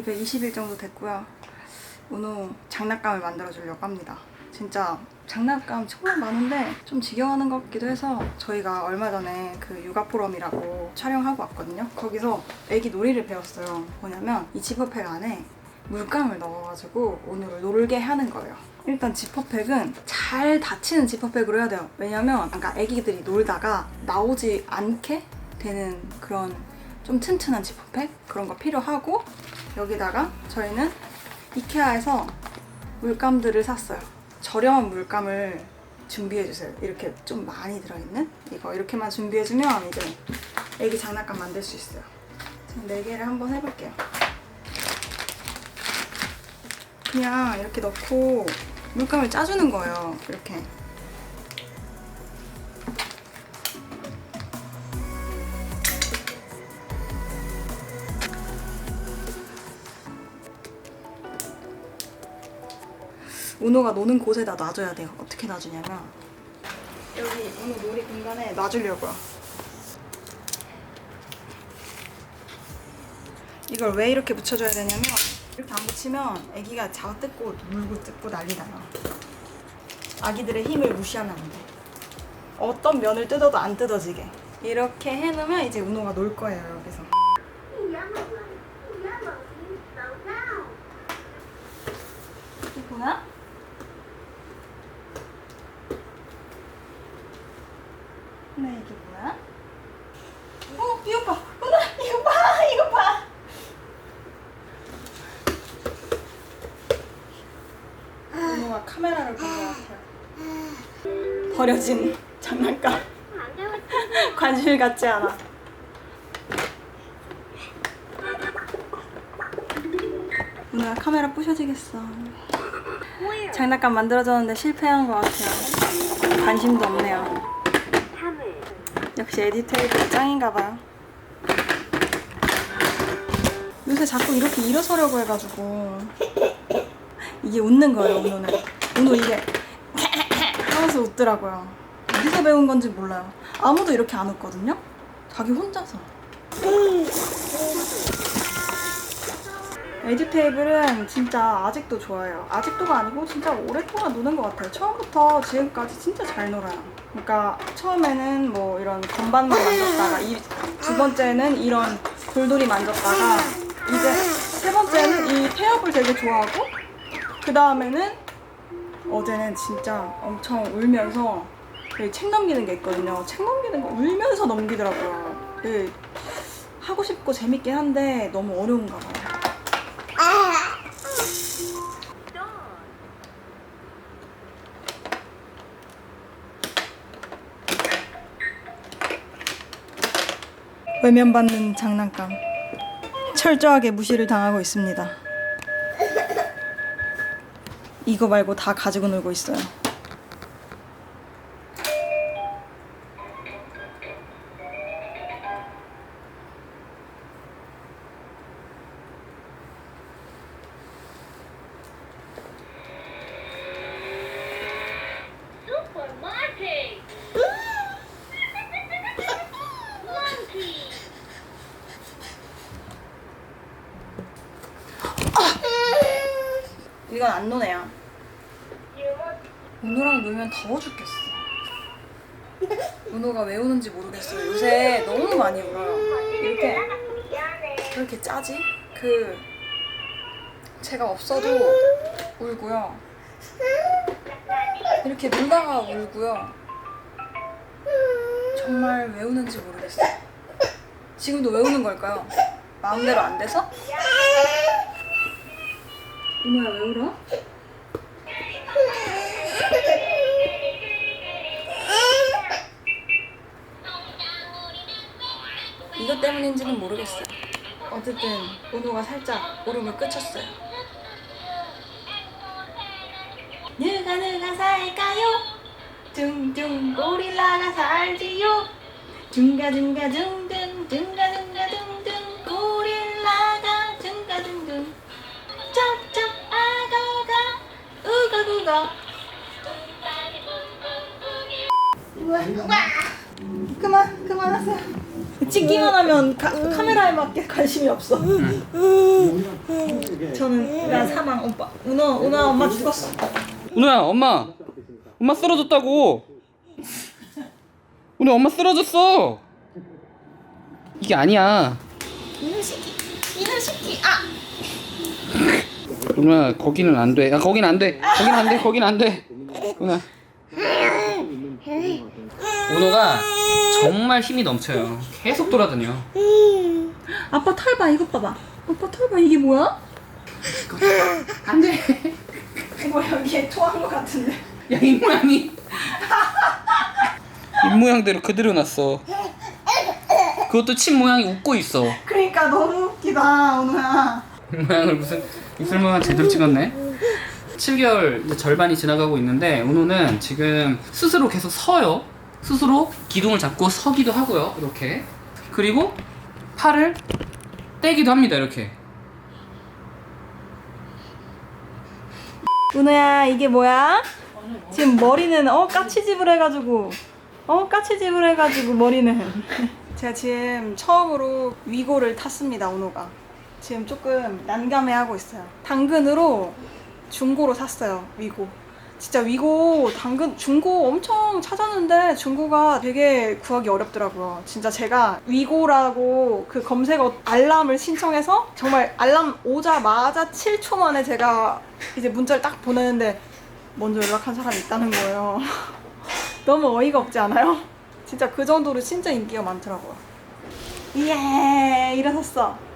한 220일 정도 됐고요. 오늘 장난감을 만들어 주려고 합니다. 진짜 장난감 정말 많은데 좀 지겨워하는 것 같기도 해서 저희가 얼마 전에 그 육아 포럼이라고 촬영하고 왔거든요. 거기서 애기 놀이를 배웠어요. 뭐냐면 이 지퍼팩 안에 물감을 넣어가지고 오늘을 놀게 하는 거예요. 일단 지퍼팩은 잘 닫히는 지퍼팩으로 해야 돼요. 왜냐면 아까 애기들이 놀다가 나오지 않게 되는 그런 좀 튼튼한 지퍼팩 그런 거 필요하고 여기다가 저희는 이케아에서 물감들을 샀어요. 저렴한 물감을 준비해 주세요. 이렇게 좀 많이 들어있는 이거 이렇게만 준비해 주면 이제 애기 장난감 만들 수 있어요. 지금 네 개를 한번 해볼게요. 그냥 이렇게 넣고 물감을 짜주는 거예요. 이렇게. 은호가 노는 곳에다 놔줘야 돼요. 어떻게 놔주냐면 여기 은호 놀이 공간에 놔주려고요. 이걸 왜 이렇게 붙여줘야 되냐면 이렇게 안 붙이면 아기가 잡아뜯고 물고 뜯고 난리 나요. 아기들의 힘을 무시하면 안 돼. 어떤 면을 뜯어도 안 뜯어지게. 이렇게 해놓으면 이제 은호가 놀 거예요 여기서. 이게 뭐야? 네 이게 뭐야? 어 이거 봐, 은호 이거 봐, 이거 봐. 은호가 카메라를 본 것 같아요. 버려진 장난감. 관심을 갖지 않아. 은호야 카메라 부셔지겠어. 장난감 만들어줬는데 실패한 것 같아요. 관심도 없네요. 역시 에디테이블 짱인가 봐요. 요새 자꾸 이렇게 일어서려고 해가지고 이게 웃는 거예요, 은호는. 은호 이게 하면서 웃더라고요. 어디서 배운 건지 몰라요. 아무도 이렇게 안 웃거든요? 자기 혼자서. 에듀테이블은 진짜 아직도 좋아요. 아직도가 아니고 진짜 오랫동안 노는 것 같아요. 처음부터 지금까지 진짜 잘 놀아요. 그러니까 처음에는 뭐 이런 건반만 만졌다가 이 두 번째는 이런 돌돌이 만졌다가 이제 세 번째는 이 태엽을 되게 좋아하고 그 다음에는 어제는 진짜 엄청 울면서 여기 책 넘기는 게 있거든요. 책 넘기는 거 울면서 넘기더라고요. 그 하고 싶고 재밌긴 한데 너무 어려운가 봐요. 외면받는 장난감. 철저하게 무시를 당하고 있습니다. 이거 말고 다 가지고 놀고 있어요. Super! 이건 안 노네요. 은호랑 놀면 더워 죽겠어. 은호가 왜 우는지 모르겠어요. 요새 너무 많이 울어요. 이렇게. 왜 이렇게 짜지? 그 제가 없어도 울고요. 이렇게 놀다가 울고요. 정말 왜 우는지 모르겠어요. 지금도 왜 우는 걸까요? 마음대로 안 돼서? 이모야 왜 울어? 이것 때문인지는 모르겠어요. 어쨌든 은호가 살짝 울음을 그쳤어요. 누가 누가 살까요? 둥둥 고릴라가 살지요. 둥가둥가 둥둥 둥가둥가 둥둥 우가구가 그만 그만하세요. 찍기만 하면 가, 카메라에밖에 관심이 없어. 저는 나 사망 오빠. 은호 은호 엄마 죽었어. 은호야 엄마 엄마 쓰러졌다고 은호 엄마 쓰러졌어 이게 아니야 이놈 새끼 이놈 새끼 아 은호야 거기는 안돼. 아 거긴 안 돼. 거긴 안 돼. 거긴 안돼. 은호야 은호가 정말 힘이 넘쳐요. 계속 돌아다녀. 아빠 털봐 이것 봐봐. 아빠 털봐 이게 뭐야? 안 돼. 이거 여기에 토한 것 같은데. 야 입모양이. 입 모양대로 그대로 났어. 그것도 침 모양이 웃고 있어. 그러니까 너무 웃기다 은호야. 모양을 무슨 모양 제대로 찍었네. 7개월 이제 절반이 지나가고 있는데 은호는 지금 스스로 계속 서요. 스스로 기둥을 잡고 서기도 하고요. 이렇게. 그리고 팔을 떼기도 합니다. 이렇게. 은호야 이게 뭐야? 지금 머리는 어 까치집을 해가지고 어 까치집을 해가지고 머리는 제가 지금 처음으로 위고를 탔습니다 은호가 지금 조금 난감해하고 있어요 당근으로 중고로 샀어요 위고 진짜 위고 당근 중고 엄청 찾았는데 중고가 되게 구하기 어렵더라고요. 진짜 제가 위고라고 그 검색어 알람을 신청해서 정말 알람 오자마자 7초 만에 제가 이제 문자를 딱 보내는데 먼저 연락한 사람이 있다는 거예요. 너무 어이가 없지 않아요? 진짜 그 정도로 진짜 인기가 많더라고요. 예, 일어섰어.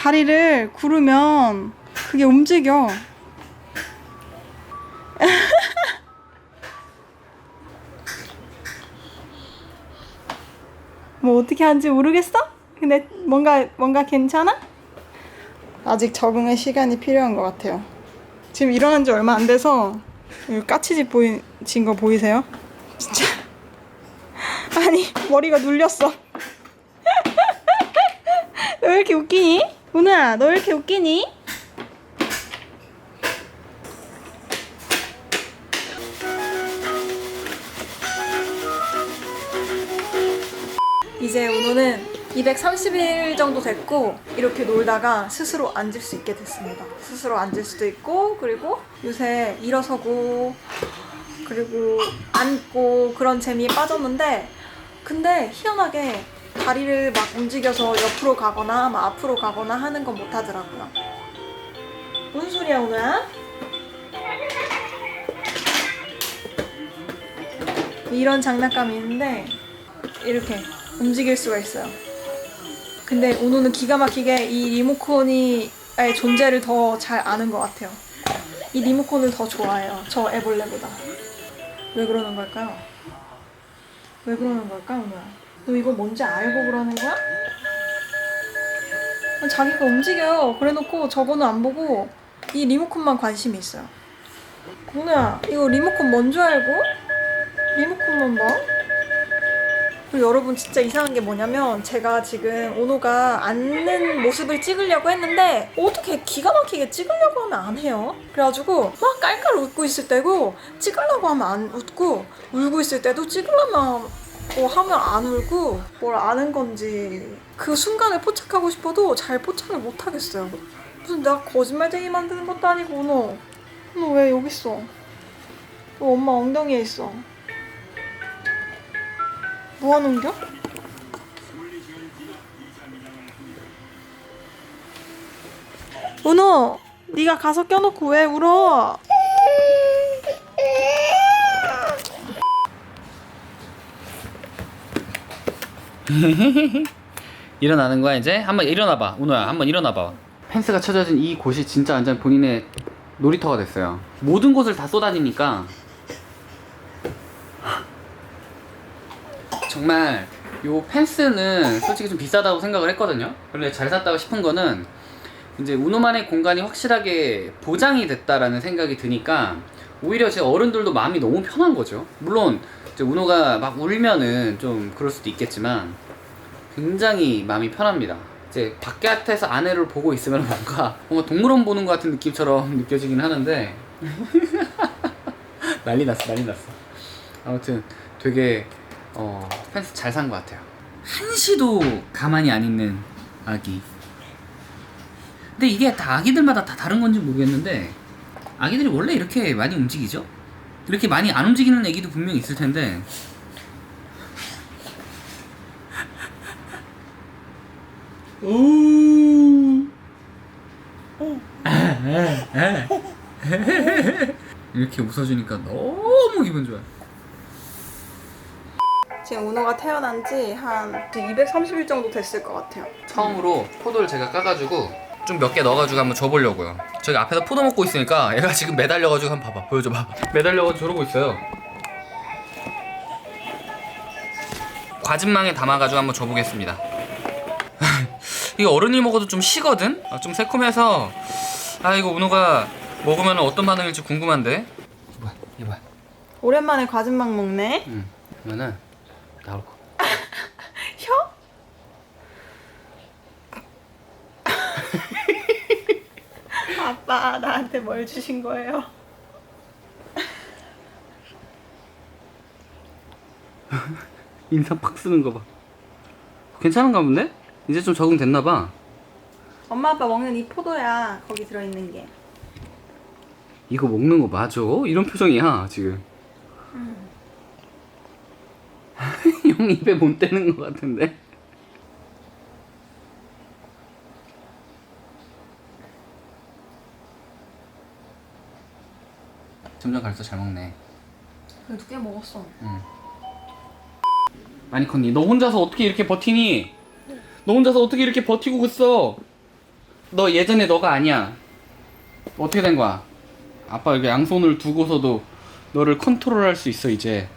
어? 다리를 구르면 그게 움직여. 뭐 어떻게 하는지 모르겠어? 근데 뭔가 뭔가 괜찮아? 아직 적응의 시간이 필요한 것 같아요. 지금 일어난 지 얼마 안 돼서 까치집 보이진 거 보이세요? 진짜 아니 머리가 눌렸어. 너 왜 이렇게 웃기니? 은우야 너왜 이렇게 웃기니? 이제 은호는 230일 정도 됐고 이렇게 놀다가 스스로 앉을 수 있게 됐습니다. 스스로 앉을 수도 있고 그리고 요새 일어서고 그리고 앉고 그런 재미에 빠졌는데 근데 희한하게 다리를 막 움직여서 옆으로 가거나 막 앞으로 가거나 하는 건 못하더라고요. 무슨 소리야 오늘? 이런 장난감이 있는데 이렇게 움직일 수가 있어요. 근데 오노는 기가 막히게 이 리모컨이 의 존재를 더 잘 아는 것 같아요. 이 리모컨을 더 좋아해요. 저 애벌레보다. 왜 그러는 걸까요? 왜 그러는 걸까, 오노야? 너 이거 뭔지 알고 그러는 거야? 자기가 움직여요. 그래놓고 저거는 안 보고 이 리모컨만 관심이 있어요. 오노야, 이거 리모컨 뭔 줄 알고? 리모컨만 봐. 그리고 여러분 진짜 이상한 게 뭐냐면 제가 지금 오노가 앉는 모습을 찍으려고 했는데 어떻게 기가 막히게 찍으려고 하면 안 해요. 그래가지고 막 깔깔 웃고 있을 때고 찍으려고 하면 안 웃고 울고 있을 때도 찍으려면 뭐 하면 안 울고 뭘 아는 건지 그 순간을 포착하고 싶어도 잘 포착을 못 하겠어요. 무슨 내가 거짓말쟁이 만드는 것도 아니고 오노 오노 왜 여기 있어? 왜 엄마 엉덩이에 있어? 뭐 하는 겨? 은호, 네가 가서 껴놓고 왜 울어? 일어나는 거야 이제? 한번 일어나봐 은호야. 한번 일어나봐. 펜스가 쳐져진 이 곳이 진짜 완전 본인의 놀이터가 됐어요. 모든 곳을 다 쏘다니니까. 정말 요 펜스는 솔직히 좀 비싸다고 생각을 했거든요. 근데 잘 샀다고 싶은 거는 이제 우노만의 공간이 확실하게 보장이 됐다라는 생각이 드니까 오히려 제 어른들도 마음이 너무 편한 거죠. 물론 이제 우노가 막 울면은 좀 그럴 수도 있겠지만 굉장히 마음이 편합니다. 이제 바깥에서 아내를 보고 있으면 뭔가 뭔가 동물원 보는 것 같은 느낌처럼 느껴지긴 하는데 난리 났어 난리 났어. 아무튼 되게 어, 펜스 잘 산 것 같아요. 한시도 가만히 안 있는 아기. 근데 이게 다 아기들마다 다 다른 건지 모르겠는데 아기들이 원래 이렇게 많이 움직이죠? 이렇게 많이 안 움직이는 애기도 분명히 있을 텐데 오. 이렇게 웃어주니까 너무 기분 좋아. 지금 은호가 태어난 지 한 230일 정도 됐을 것 같아요. 처음으로 포도를 제가 까가지고 좀 몇 개 넣어가지고 한번 줘보려고요. 저기 앞에서 포도 먹고 있으니까 얘가 지금 매달려가지고 한번 봐봐. 보여줘 봐. 매달려가지고 저러고 있어요. 과즙망에 담아가지고 한번 줘보겠습니다. 이거 어른이 먹어도 좀 시거든? 어, 좀 새콤해서 아 이거 은호가 먹으면 어떤 반응일지 궁금한데 이봐 이봐 오랜만에 과즙막 먹네. 응 그러면은 나올 거 혀? 아빠 나한테 뭘 주신 거예요? 인상 팍 쓰는 거 봐 괜찮은가 본데? 이제 좀 적응됐나 봐 엄마 아빠 먹는 이 포도야 거기 들어있는 게. 이거 먹는 거 맞아? 이런 표정이야 지금 형 입에 못 대는 거 같은데 점점 갈수록 잘 먹네 그래도 꽤 먹었어. 아니 컨니 너 혼자서 어떻게 이렇게 버티니? 너 혼자서 어떻게 이렇게 버티고 있어? 너 예전에 너가 아니야 어떻게 된 거야? 아빠 여기 양손을 두고서도 너를 컨트롤할 수 있어 이제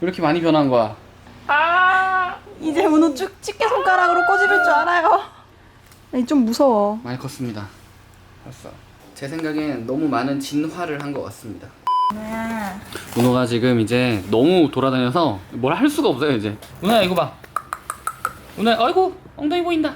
왜 이렇게 많이 변한 거야? 아 이제 은호 쭉 집게 손가락으로 꼬집을 줄 알아요. 아니, 좀 무서워. 많이 컸습니다 알았어 제 생각엔 너무 많은 진화를 한 것 같습니다 아, 문호가 지금 이제 너무 돌아다녀서 뭘 할 수가 없어요 이제 문호야 이거 봐 문호야 아이고 엉덩이 보인다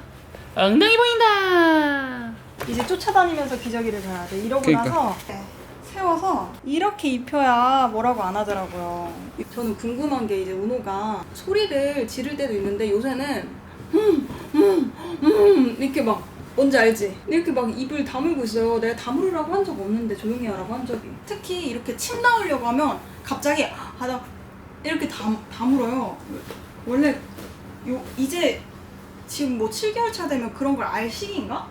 엉덩이 보인다 이제 쫓아다니면서 기저귀를 줘야 돼. 이러고 그러니까. 나서 네, 세워서 이렇게 입혀야 뭐라고 안 하더라고요. 저는 궁금한 게 이제 은호가 소리를 지를 때도 있는데 요새는 음, 음, 음 이렇게 막 뭔지 알지? 이렇게 막 입을 다물고 있어요. 내가 다물으라고 한 적 없는데 조용히 하라고 한 적이. 특히 이렇게 침 나오려고 하면 갑자기 하다 이렇게 다, 다물어요. 원래 요 이제 지금 뭐 7개월 차 되면 그런 걸 알 시기인가?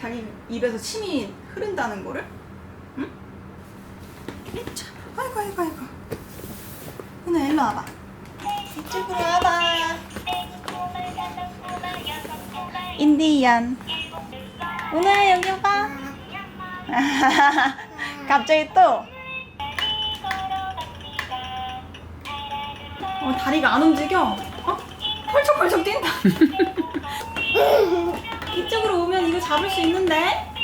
자기 입에서 침이 흐른다는 거를? 응? 자, 아이고 아이고 아이고 은혜 일로 와봐 이쪽으로 와봐 인디안 은혜 여기 와봐 갑자기 또 어, 다리가 안 움직여 어? 펄쩍펄쩍 뛴다 이쪽으로 오면 이거 잡을 수 있는데?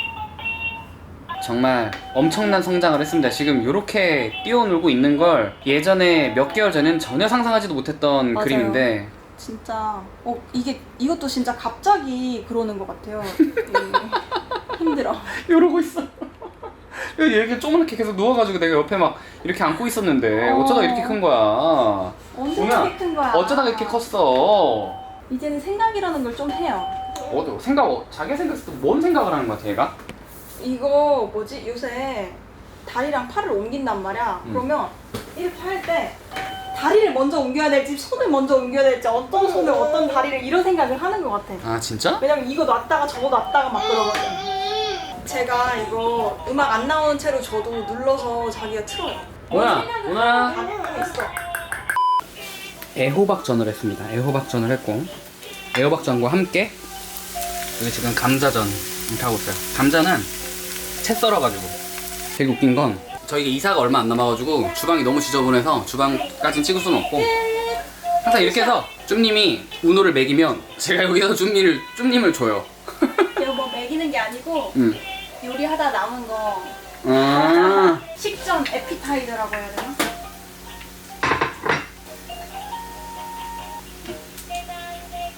정말 엄청난 성장을 했습니다. 지금 이렇게 뛰어놀고 있는 걸 예전에 몇 개월 전엔 전혀 상상하지도 못했던 맞아요. 그림인데 진짜 어 이게 이것도 진짜 갑자기 그러는 것 같아요. 이, 힘들어. 이러고 있어. 이렇게 조그맣게 계속 누워가지고 내가 옆에 막 이렇게 안고 있었는데 어. 어 쩌다 이렇게 큰 거야. 언제 뭐야? 이렇게 큰 거야? 어쩌다가 이렇게 컸어. 이제는 생각이라는 걸 좀 해요. 어, 생각, 어, 자기 생각했을 때 뭔 생각을 하는 것 같아, 얘가? 이거 뭐지 요새 다리랑 팔을 옮긴단 말이야. 음. 그러면 이렇게 할 때 다리를 먼저 옮겨야 될지 손을 먼저 옮겨야 될지 어떤 손을 어떤 다리를 이런 생각을 하는 것 같아. 아, 진짜? 왜냐면 이거 놨다가 저거 놨다가 막 그러거든. 제가 이거 음악 안 나오는 채로 저도 눌러서 자기가 틀어요. 뭐야, 오나라. 다 있어. 애호박전을 했습니다. 애호박전을 했고 애호박전과 함께 여기 지금 감자전 이렇게 하고 있어요. 감자는 채 썰어가지고 되게 웃긴 건 저희가 이사가 얼마 안 남아가지고 주방이 너무 지저분해서 주방까지는 찍을 수는 없고 항상 이렇게 해서 쭝님이 우노를 먹이면 제가 여기서 쭝님을 쭝님을 줘요. 이거 뭐 먹이는 게 아니고 음. 요리하다 남은 거 아, 식전 에피타이저라고 해야 되나?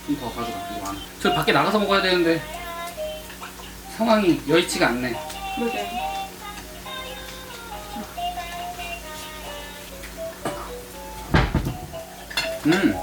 좀 더 가져가. 이거 안. 저 밖에 나가서 먹어야 되는데 상황이 여의치가 않네. 그러게. 음.